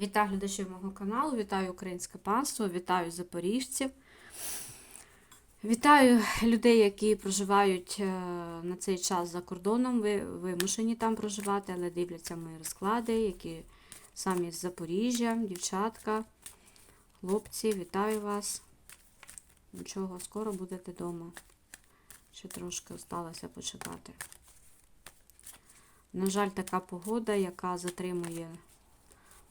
Вітаю глядачів мого каналу, вітаю українське панство, вітаю запоріжців. Вітаю людей, які проживають е, на цей час за кордоном. Ви вимушені там проживати, але дивляться мої розклади, які самі з Запоріжжя, дівчатка, хлопці, вітаю вас. Нічого, скоро будете вдома. Ще трошки осталося почекати. На жаль, така погода, яка затримує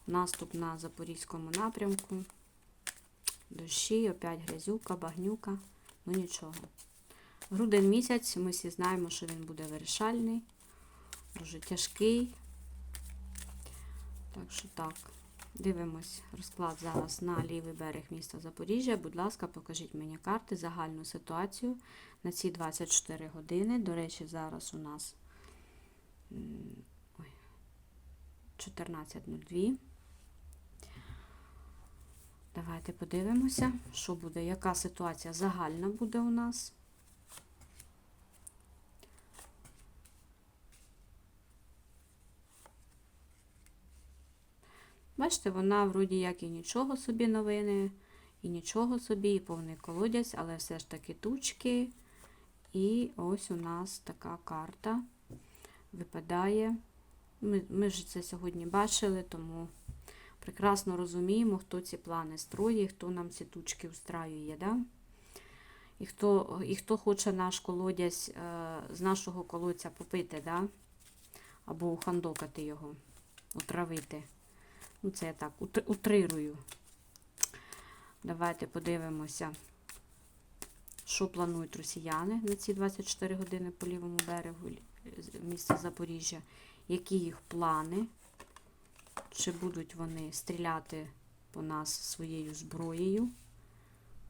наступ на Запорізькому напрямку. Дощі, опять грязюка, багнюка. Ну нічого. Грудень місяць, ми всі знаємо, що він буде вирішальний, дуже тяжкий. Так що так, дивимось розклад зараз на лівий берег міста Запоріжжя. Будь ласка, покажіть мені карти, загальну ситуацію на ці 24 години. До речі, зараз у нас 14.02. Давайте подивимося, що буде, яка ситуація загальна буде у нас. Бачите, вона вроді як і нічого собі новини, і нічого собі, і повний колодязь, але все ж таки тучки. І ось у нас така карта випадає. Ми, ми ж це сьогодні бачили, тому прекрасно розуміємо, хто ці плани строїть, хто нам ці тучки устраює. Да? І хто і хто хоче наш колодязь е, з нашого колодця попити, да? або ухандокати його, отравити. Ну, це я так утрирую. Давайте подивимося, що планують росіяни на ці 24 години по лівому берегу міста Запоріжжя, які їх плани. Чи будуть вони стріляти по нас своєю зброєю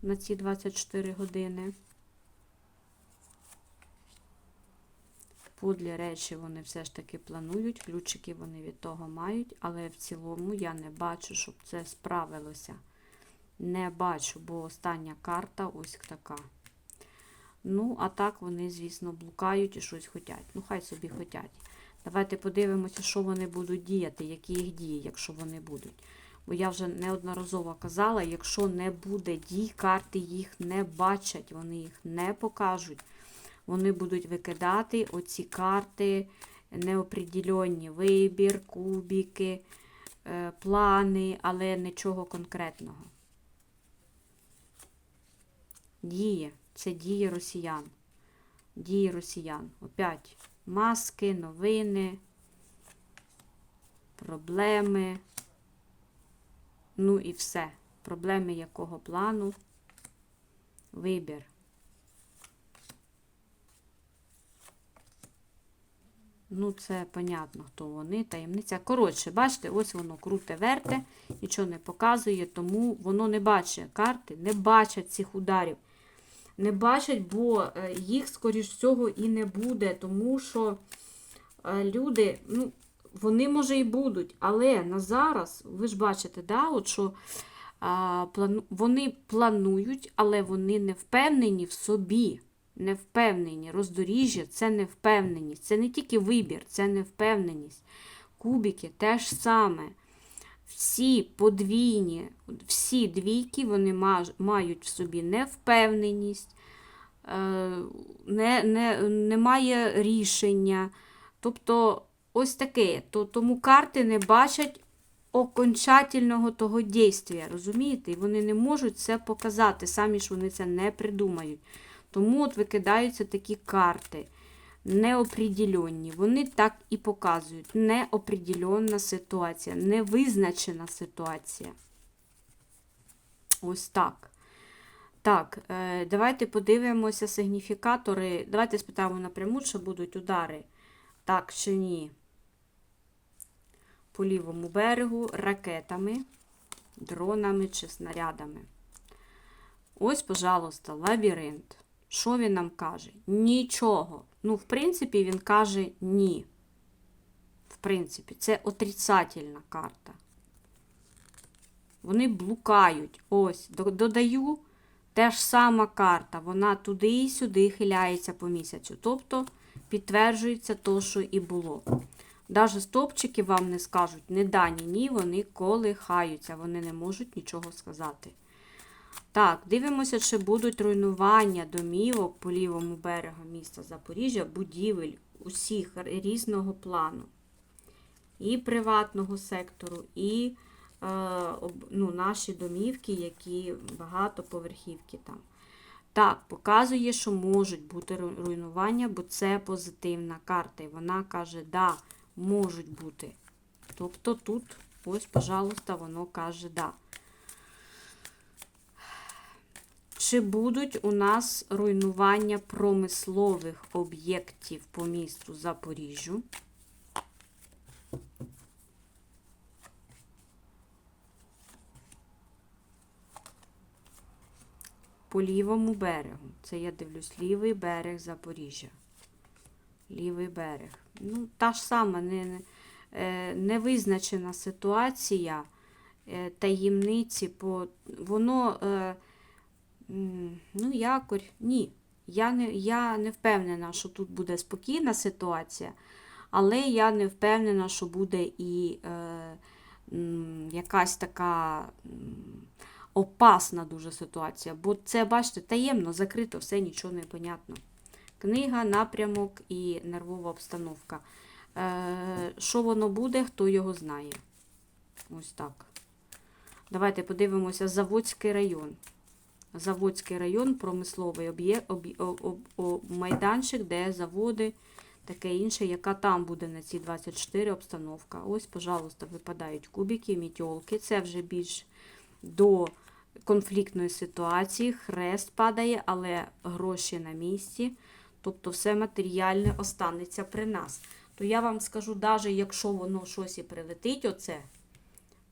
на ці 24 години? Подлі речі вони все ж таки планують, ключики вони від того мають, але в цілому я не бачу, щоб це справилося. Не бачу, бо остання карта ось така. Ну, а так вони, звісно, блукають і щось хотять. Ну, хай собі хотять. Давайте подивимося, що вони будуть діяти, які їх дії, якщо вони будуть. Бо я вже неодноразово казала, якщо не буде дій, карти їх не бачать, вони їх не покажуть. Вони будуть викидати оці карти неопределенні, вибір, кубики, е, плани, але нічого конкретного. Діє. Це дії росіян. Дії росіян. Опять маски, новини, проблеми. Ну і все. Проблеми якого плану? Вибір. Ну, це понятно, хто вони, таємниця. Коротше, бачите, ось воно круте верте, нічого не показує, тому воно не бачить карти, не бачать цих ударів. Не бачать, бо е, їх, скоріш всього, і не буде, тому що е, люди, ну, вони, може, і будуть, але на зараз, ви ж бачите, да, от що а, плану, вони планують, але вони не впевнені в собі. Не впевнені. Роздоріжжя це невпевненість. Це не тільки вибір, це невпевненість. Кубики теж саме. Всі подвійні, всі двійки вони мають в собі невпевненість, е, не, не, немає рішення. Тобто, ось таке. То, Тому карти не бачать окончательного того дійства, розумієте? І вони не можуть це показати, самі ж вони це не придумають. Тому от викидаються такі карти неопределенні. Вони так і показують. Неопределенна ситуація, невизначена ситуація. Ось так. Так, е, давайте подивимося сигніфікатори. Давайте спитаємо напряму, чи будуть удари. Так чи ні. По лівому берегу ракетами, дронами чи снарядами. Ось, пожалуйста, лабіринт. Що він нам каже? Нічого. Ну, в принципі, він каже ні. В принципі, це отрицательна карта. Вони блукають. Ось, додаю те ж сама карта. Вона туди і сюди хиляється по місяцю. Тобто підтверджується то, що і було. Навіть стовпчики вам не скажуть не дані, ні, вони колихаються, вони не можуть нічого сказати. Так, дивимося, чи будуть руйнування домівок по лівому берегу міста Запоріжжя, будівель усіх різного плану. І приватного сектору, і е, ну, наші домівки, які багатоповерхівки там. Так, показує, що можуть бути руйнування, бо це позитивна карта. І вона каже, да, можуть бути. Тобто тут, ось, пожалуйста, воно каже, да. Чи будуть у нас руйнування промислових об'єктів по місту Запоріжжю? По лівому берегу. Це я дивлюсь, лівий берег Запоріжжя. Лівий берег. Ну, та ж сама не, не, е, невизначена ситуація е, таємниці, по, воно, е, ну, якорь, ні. Я не, я не впевнена, що тут буде спокійна ситуація, але я не впевнена, що буде і е, м, якась така опасна дуже ситуація. Бо це, бачите, таємно, закрито, все нічого не понятно. Книга, напрямок і нервова обстановка. Е, що воно буде, хто його знає. Ось так. Давайте подивимося Заводський район. Заводський район, промисловий об'є- об'є- об- об- об- майданчик, де заводи, таке інше, яка там буде на ці 24 обстановка. Ось, пожалуйста, випадають кубики, мітьолки. Це вже більш до конфліктної ситуації. Хрест падає, але гроші на місці. Тобто все матеріальне останеться при нас. То я вам скажу, навіть якщо воно щось і прилетить, оце,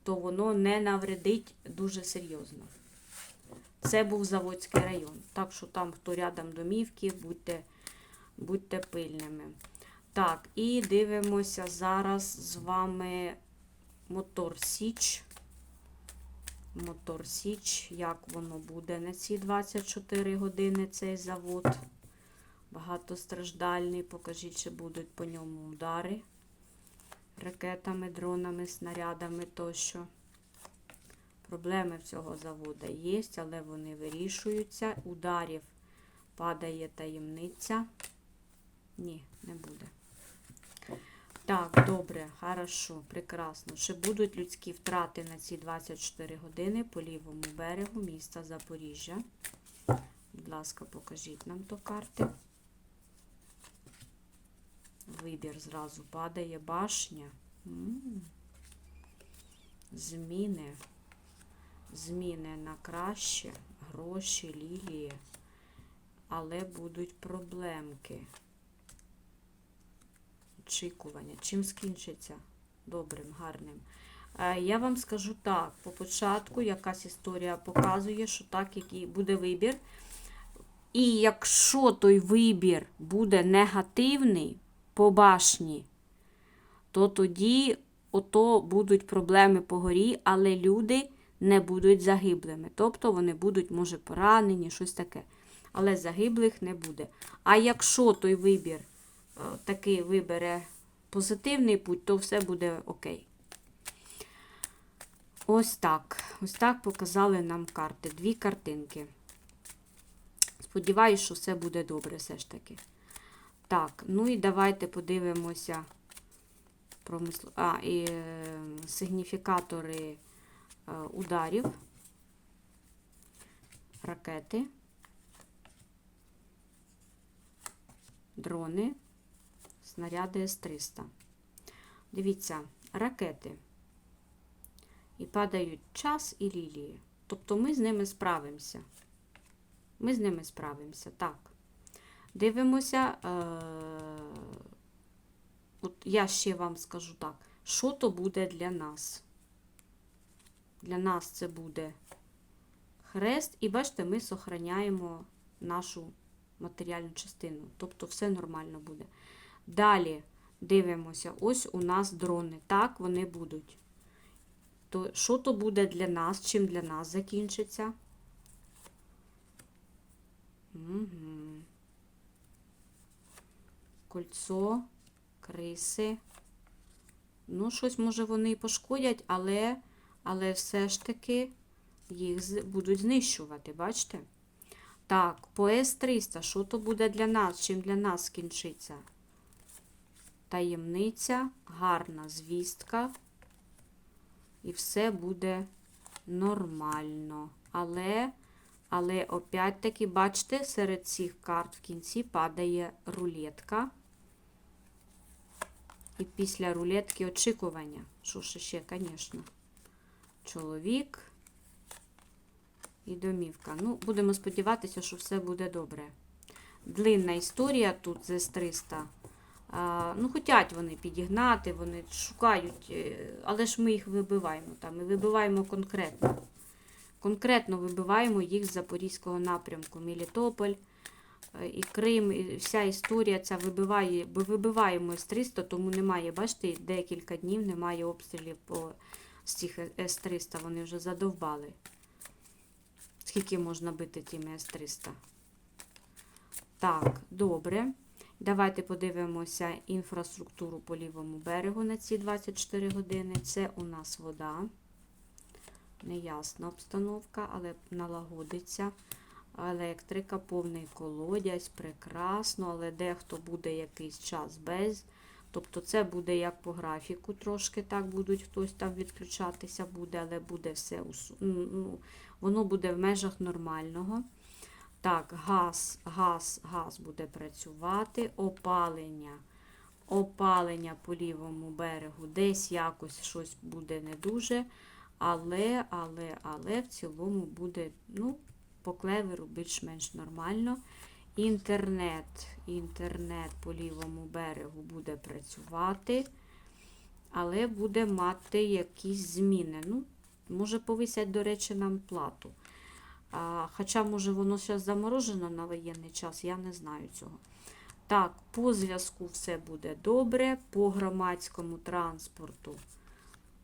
то воно не навредить дуже серйозно. Це був Заводський район. Так що там, хто рядом домівки, будьте, будьте пильними. Так, і дивимося зараз з вами Мотор Січ. Мотор Січ, як воно буде на ці 24 години цей завод. Багатостраждальний. Покажіть, чи будуть по ньому удари ракетами, дронами, снарядами тощо. Проблеми в цього заводу є, але вони вирішуються. Ударів падає таємниця. Ні, не буде. Так, добре, хорошо, прекрасно. Чи будуть людські втрати на ці 24 години по лівому берегу міста Запоріжжя? Будь ласка, покажіть нам то карти. Вибір зразу падає башня. М. Зміни. Зміни на краще, гроші, лілії, але будуть проблемки. Очікування. Чим скінчиться? Добрим, гарним. Е, Я вам скажу так, по початку якась історія показує, що так, який буде вибір. І якщо той вибір буде негативний по башні, то тоді ото будуть проблеми по горі, але люди не будуть загиблими. Тобто вони будуть, може, поранені, щось таке. Але загиблих не буде. А якщо той вибір е, такий вибере позитивний путь, то все буде окей. Ось так. Ось так показали нам карти. Дві картинки. Сподіваюсь, що все буде добре все ж таки. Так, ну і давайте подивимося промисло... а, і, е, сигніфікатори ударів, ракети, дрони, снаряди С-300. Дивіться, ракети. І падають час і лілії. Тобто ми з ними справимося. Ми з ними справимося, так. Дивимося. Е- От я ще вам скажу так, що то буде для нас? Для нас це буде хрест, і бачите, ми сохраняємо нашу матеріальну частину. Тобто все нормально буде. Далі дивимося, ось у нас дрони. Так, вони будуть. То що то буде для нас? Чим для нас закінчиться? Угу. Кольцо, криси, Ну, щось, може, вони і пошкодять, але, але все ж таки їх будуть знищувати, бачите? Так, по С-300, що то буде для нас? Чим для нас скінчиться? Таємниця, гарна звістка. І все буде нормально. Але, але опять-таки, бачите, серед цих карт в кінці падає рулетка. І після рулетки очікування. Що ж ще, звісно. Чоловік і домівка. Ну, будемо сподіватися, що все буде добре. Длинна історія тут з С-300. А, ну, хотять вони підігнати, вони шукають, е, але ж ми їх вибиваємо там. Ми вибиваємо конкретно. Конкретно вибиваємо їх з Запорізького напрямку. Мелітополь е, і Крим, і вся історія ця вибиває, вибиваємо С-300, тому немає, бачите, декілька днів немає обстрілів по з цих С-300, вони вже задовбали. Скільки можна бити тими С-300? Так, добре. Давайте подивимося інфраструктуру по лівому берегу на ці 24 години. Це у нас вода. Неясна обстановка, але налагодиться. Електрика, повний колодязь, прекрасно, але дехто буде якийсь час без. Тобто це буде як по графіку, трошки так будуть хтось там відключатися буде, але буде все ну, воно буде в межах нормального. Так, газ, газ, газ буде працювати, опалення. Опалення по лівому берегу десь якось щось буде не дуже, але, але, але в цілому буде, ну, по клеверу більш-менш нормально. Інтернет, інтернет по лівому берегу буде працювати, але буде мати якісь зміни. Ну, може повисять, до речі, нам плату. А, хоча, може, воно зараз заморожено на воєнний час, я не знаю цього. Так, по зв'язку все буде добре, по громадському транспорту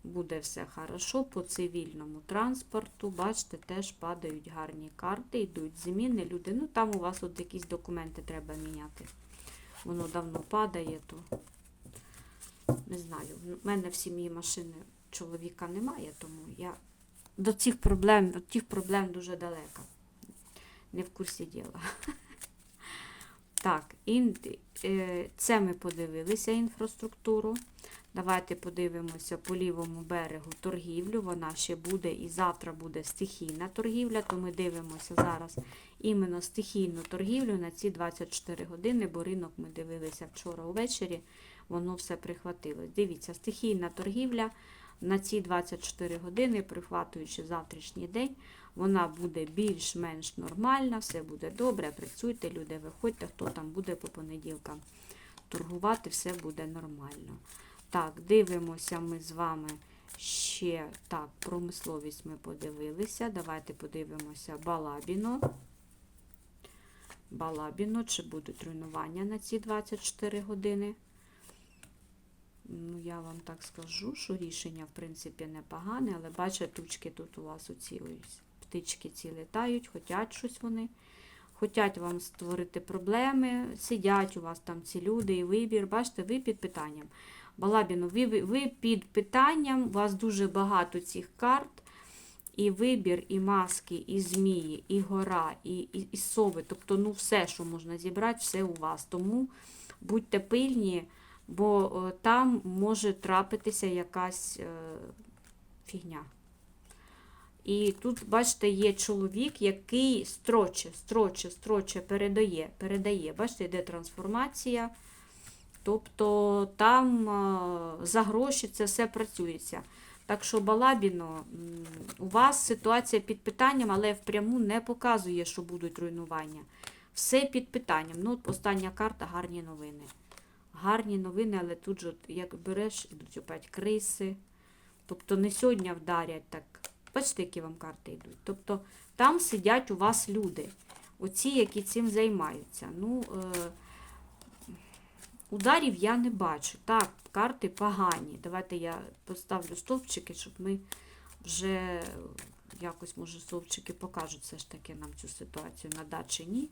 буде все хорошо, по цивільному транспорту, бачите, теж падають гарні карти, йдуть зміни. Люди, ну там у вас от якісь документи треба міняти. Воно давно падає, то не знаю. У мене в сім'ї машини чоловіка немає, тому я до цих проблем, до тих проблем дуже далека. Не в курсі діла. Так, е, це ми подивилися інфраструктуру. Давайте подивимося по лівому берегу торгівлю. Вона ще буде і завтра буде стихійна торгівля, то ми дивимося зараз іменно стихійну торгівлю на ці 24 години, бо ринок ми дивилися вчора увечері, воно все прихватилось. Дивіться, стихійна торгівля на ці 24 години, прихватуючи завтрашній день, вона буде більш-менш нормальна, все буде добре. Працюйте, люди, виходьте, хто там буде по понеділкам торгувати, все буде нормально. Так, дивимося ми з вами ще так, промисловість ми подивилися. Давайте подивимося Балабіно. Балабіно, чи будуть руйнування на ці 24 години. Ну, я вам так скажу, що рішення, в принципі, непогане, але бачите, тучки тут у вас оці птички ці літають, хотять щось вони. Хотять вам створити проблеми, сидять у вас там ці люди і вибір. Бачите, ви під питанням. Балабіно, ви, ви- ви під питанням, у вас дуже багато цих карт. І вибір, і маски, і змії, і гора, і, і, і сови. Тобто, ну, все, що можна зібрати, все у вас. Тому будьте пильні, бо е, там може трапитися якась е, фігня. І тут, бачите, є чоловік, який строче, строче, строче передає. передає. Бачите, йде трансформація. Тобто там е, за гроші це все працюється. Так що Балабіно, у вас ситуація під питанням, але впряму не показує, що будуть руйнування. Все під питанням. Ну, от остання карта гарні новини. Гарні новини, але тут же, як береш, ідуть опять криси. Тобто не сьогодні вдарять так. Бачите, які вам карти йдуть. Тобто там сидять у вас люди, оці, які цим займаються. Ну, е, ударів я не бачу. Так, карти погані. Давайте я поставлю стовпчики, щоб ми вже якось, може, стовпчики покажуть все ж таки нам цю ситуацію на да чи ні.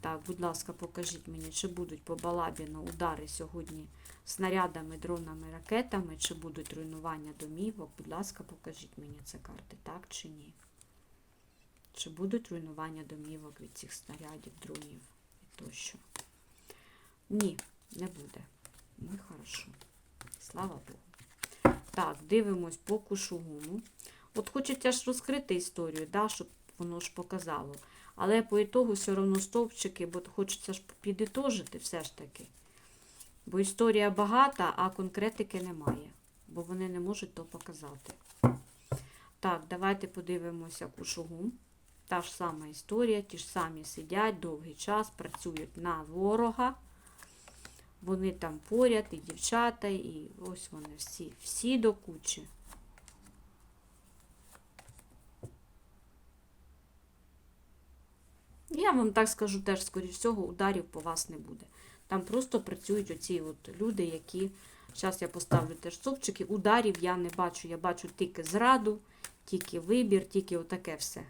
Так, будь ласка, покажіть мені, чи будуть по Балабіну удари сьогодні снарядами, дронами, ракетами, чи будуть руйнування домівок. Будь ласка, покажіть мені це карти, так чи ні? Чи будуть руйнування домівок від цих снарядів, дронів і тощо? Ні, не буде. Ну хорошо. Слава Богу. Так, дивимось по кушугуму. От хочеться ж розкрити історію, да, щоб воно ж показало. Але по ітогу все одно стовпчики, бо хочеться ж підітожити все ж таки. Бо історія багата, а конкретики немає. Бо вони не можуть то показати. Так, давайте подивимося кушугум. Та ж сама історія, ті ж самі сидять довгий час, працюють на ворога. Вони там поряд, і дівчата, і ось вони всі, всі до кучі. Я вам так скажу теж, скоріш всього, ударів по вас не буде. Там просто працюють оці от люди, які. Зараз я поставлю теж стовпчики. Ударів я не бачу. Я бачу тільки зраду, тільки вибір, тільки отаке все.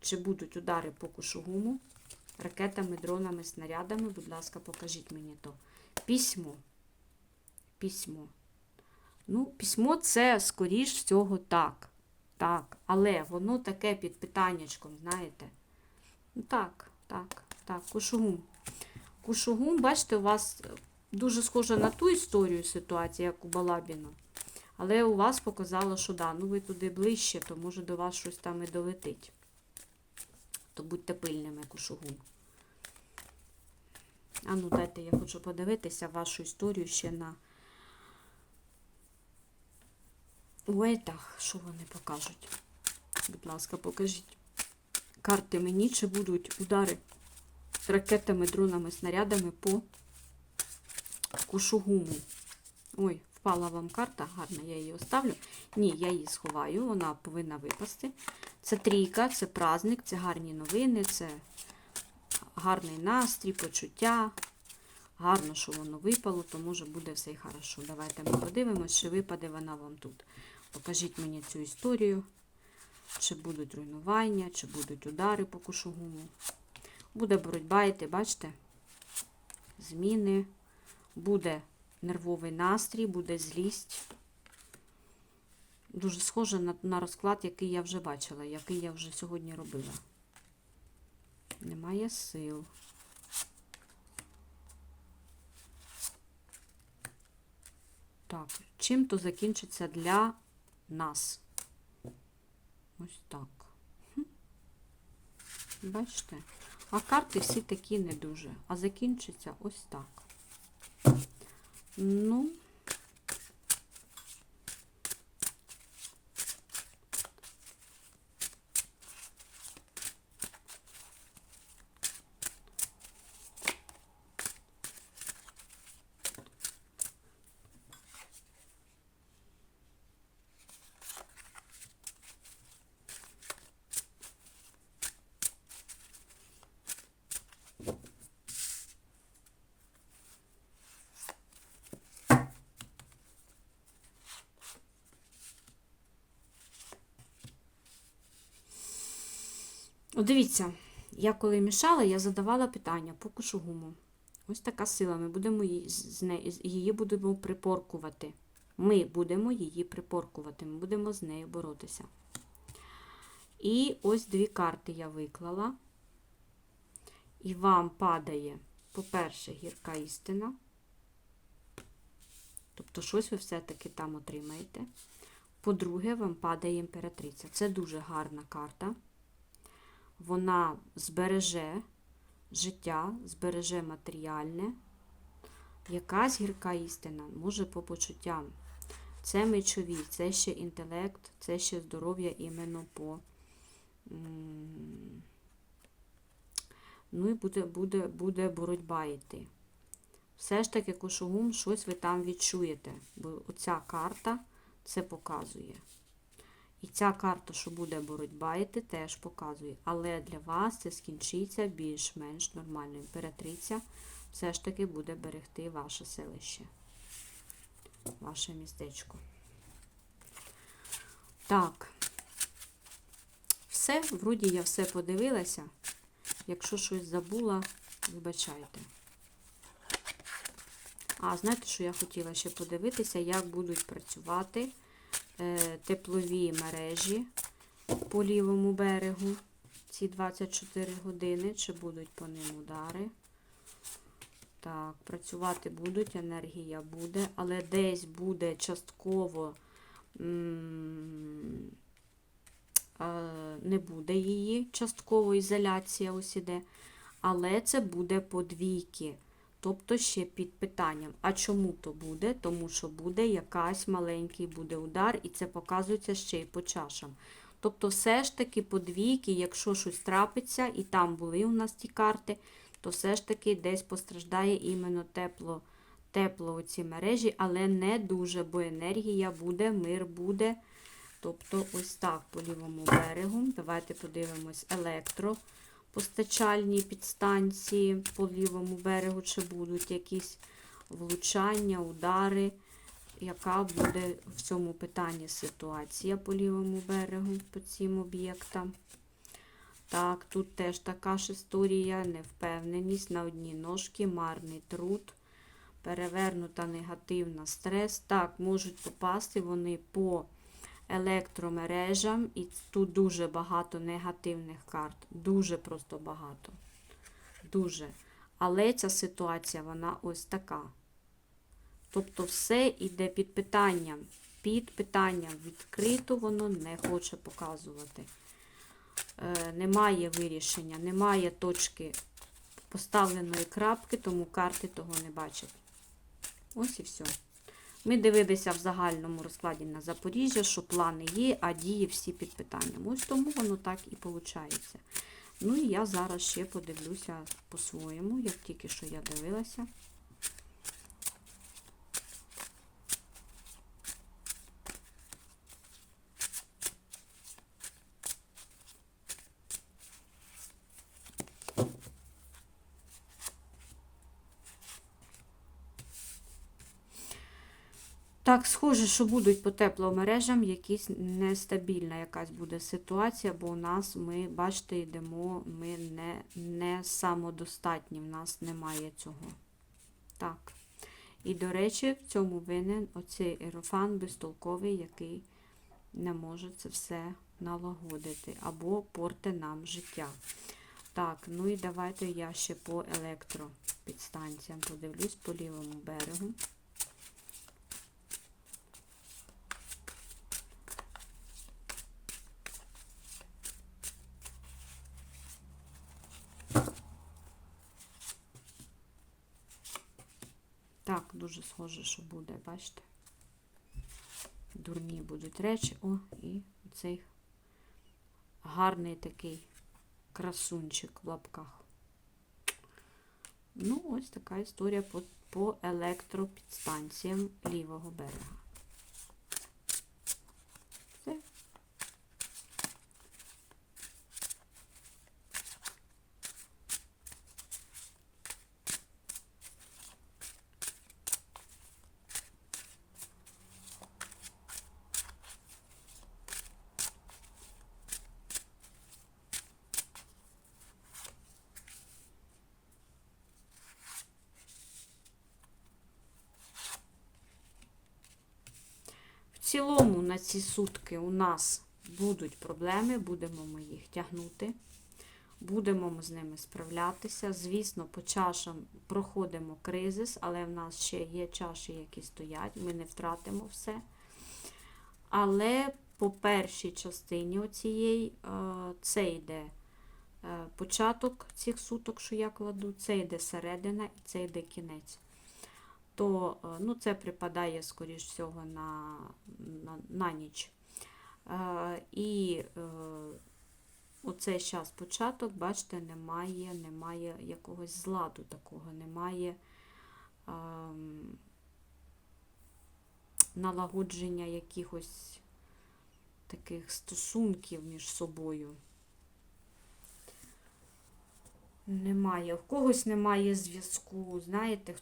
Чи будуть удари по кушугуму? Ракетами, дронами, снарядами, будь ласка, покажіть мені то. Письмо. Письмо. Ну, письмо це, скоріш всього, так. Так. Але воно таке під питаннячком, знаєте. Ну, так, так, так, кушугум. Кушугум, бачите, у вас дуже схожа на ту історію ситуація, як у Балабіна. Але у вас показало, що да, ну ви туди ближче, то може до вас щось там і долетить. То будьте пильними, кушугум. А ну, дайте, я хочу подивитися вашу історію ще на уетах, що вони покажуть. Будь ласка, покажіть. Карти мені, чи будуть удари ракетами, дронами, снарядами по кушугуму. Ой, впала вам карта, гарна, я її оставлю. Ні, я її сховаю, вона повинна випасти. Це трійка, це праздник, це гарні новини, це гарний настрій, почуття. Гарно, що воно випало, то може буде все й хорошо. Давайте ми подивимось, чи випаде вона вам тут. Покажіть мені цю історію, чи будуть руйнування, чи будуть удари по кушугуму. Буде боротьба йти, бачите? Зміни, буде нервовий настрій, буде злість. Дуже схоже на, на розклад, який я вже бачила, який я вже сьогодні робила. Немає сил. Так, чим то закінчиться для нас? Ось так. Бачите? А карти всі такі не дуже. А закінчиться ось так. Ну, От дивіться, я коли мішала, я задавала питання по кушугуму. Ось така сила. Ми будемо її, її будемо припоркувати. Ми будемо її припоркувати, ми будемо з нею боротися. І ось дві карти я виклала. І вам падає, по-перше, гірка істина. Тобто, щось ви все-таки там отримаєте. По-друге, вам падає імператриця. Це дуже гарна карта вона збереже життя, збереже матеріальне. Якась гірка істина, може по почуттям. Це мечові, це ще інтелект, це ще здоров'я іменно по. Ну і буде, буде, буде боротьба йти. Все ж таки, кошугум, щось ви там відчуєте, бо оця карта це показує. І ця карта, що буде боротьба йти, теж показує. Але для вас це скінчиться більш-менш нормально. Імператриця все ж таки буде берегти ваше селище, ваше містечко. Так, все, вроді я все подивилася. Якщо щось забула, вибачайте. А, знаєте, що я хотіла ще подивитися, як будуть працювати теплові мережі по лівому берегу ці 24 години, чи будуть по ним удари. Так, працювати будуть, енергія буде, але десь буде частково е, не буде її, частково ізоляція ось іде, але це буде по двійки. Тобто ще під питанням. А чому то буде? Тому що буде якась маленький буде удар, і це показується ще й по чашам. Тобто, все ж таки по двійки, якщо щось трапиться, і там були у нас ті карти, то все ж таки десь постраждає іменно тепло, тепло оці мережі, але не дуже, бо енергія буде, мир буде. Тобто, ось так по лівому берегу. Давайте подивимось електро постачальні підстанції по лівому берегу, чи будуть якісь влучання, удари, яка буде в цьому питанні ситуація по лівому берегу, по цим об'єктам. Так, тут теж така ж історія, невпевненість на одні ножки, марний труд, перевернута негативна стрес. Так, можуть попасти вони по електромережам, і тут дуже багато негативних карт. Дуже просто багато. Дуже. Але ця ситуація, вона ось така. Тобто все йде під питанням. Під питанням відкрито воно не хоче показувати. Е, немає вирішення, немає точки поставленої крапки, тому карти того не бачать. Ось і все. Ми дивилися в загальному розкладі на Запоріжжя, що плани є, а дії всі під питанням. Ось тому воно так і виходить. Ну і я зараз ще подивлюся по-своєму, як тільки що я дивилася. Так, схоже, що будуть по тепломережам якісь нестабільна якась буде ситуація, бо у нас, ми, бачите, йдемо, ми не, не самодостатні, в нас немає цього. Так. І, до речі, в цьому винен оцей ерофан безтолковий, який не може це все налагодити або порти нам життя. Так, ну і давайте я ще по електропідстанціям подивлюсь по лівому берегу. Так, дуже схоже, що буде, бачите? Дурні будуть речі. О, і цей гарний такий красунчик в лапках. Ну, ось така історія по, по електропідстанціям лівого берега. Цілому на ці сутки у нас будуть проблеми, будемо ми їх тягнути. Будемо ми з ними справлятися. Звісно, по чашам проходимо кризис, але в нас ще є чаші, які стоять, ми не втратимо все. Але по першій частині оцієї, е, це йде е, початок цих суток, що я кладу, це йде середина і це йде кінець. То е, ну, це припадає, скоріш всього, на, на, на ніч. Е, І е, оцей час початок, бачите, немає, немає якогось зладу такого, немає ем, налагодження якихось таких стосунків між собою. Немає. В когось немає зв'язку, знаєте,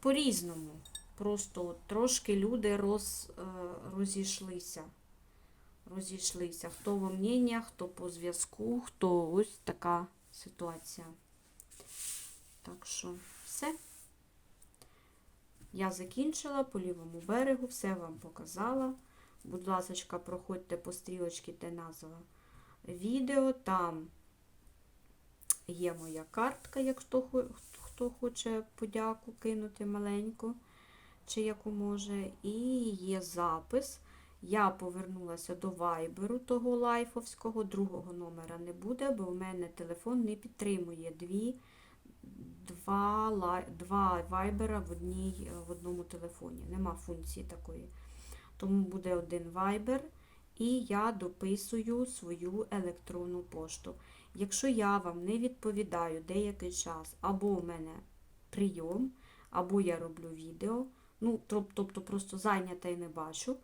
по-різному. Просто трошки люди роз, е, розійшлися. Розійшлися. Хто во мненнях, хто по зв'язку, хто ось така ситуація. Так що все. Я закінчила по лівому берегу, все вам показала. Будь ласка, проходьте по стрілочці, де назва відео. Там є моя картка, якщо хто хоче подяку кинути маленьку, чи яку може. І є запис. Я повернулася до вайберу того лайфовського, другого номера не буде, бо в мене телефон не підтримує дві, два, два вайбера в, одній, в одному телефоні. Нема функції такої. Тому буде один вайбер, і я дописую свою електронну пошту. Якщо я вам не відповідаю деякий час, або у мене прийом, або я роблю відео, ну, тобто просто зайнята і не бачу,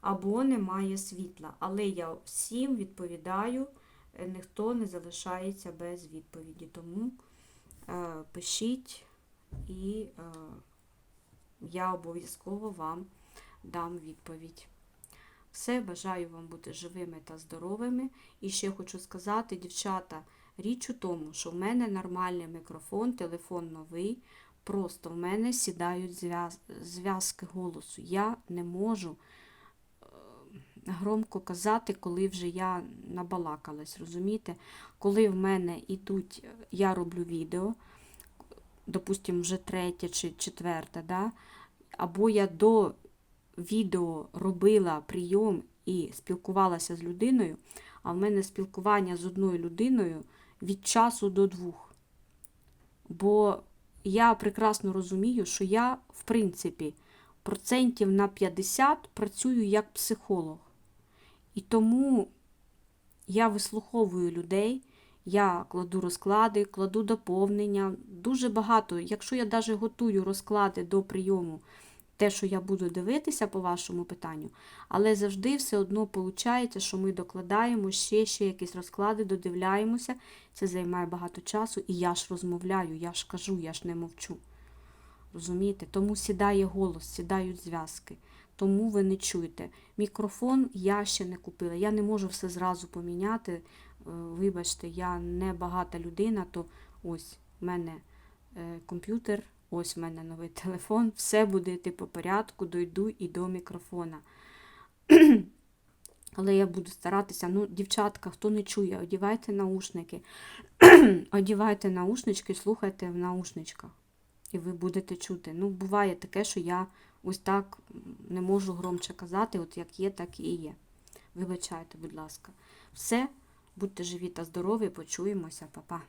або немає світла. Але я всім відповідаю, е, ніхто не залишається без відповіді. Тому е, пишіть, і е, я обов'язково вам дам відповідь. Все, бажаю вам бути живими та здоровими. І ще хочу сказати, дівчата, річ у тому, що в мене нормальний мікрофон, телефон новий, просто в мене сідають зв'яз- зв'язки голосу. Я не можу е, громко казати, коли вже я набалакалась, розумієте? Коли в мене ідуть, я роблю відео, допустимо, вже третє чи четверте, да? або я до відео робила прийом і спілкувалася з людиною, а в мене спілкування з одною людиною від часу до двох. Бо я прекрасно розумію, що я, в принципі, процентів на 50 працюю як психолог. І тому я вислуховую людей, я кладу розклади, кладу доповнення. Дуже багато. Якщо я навіть готую розклади до прийому, те, що я буду дивитися по вашому питанню, але завжди все одно виходить, що ми докладаємо ще, ще якісь розклади, додивляємося. Це займає багато часу, і я ж розмовляю, я ж кажу, я ж не мовчу. Розумієте? Тому сідає голос, сідають зв'язки. Тому ви не чуєте. Мікрофон я ще не купила. Я не можу все зразу поміняти. Е, Вибачте, я не багата людина, то ось в мене е, комп'ютер, ось в мене новий телефон, все буде йти по порядку, дойду і до мікрофона. Але я буду старатися, ну, дівчатка, хто не чує, одівайте наушники. одівайте наушнички, слухайте в наушничках. І ви будете чути. Ну, буває таке, що я ось так не можу громче казати, от як є, так і є. Вибачайте, будь ласка. Все, будьте живі та здорові, почуємося, па-па.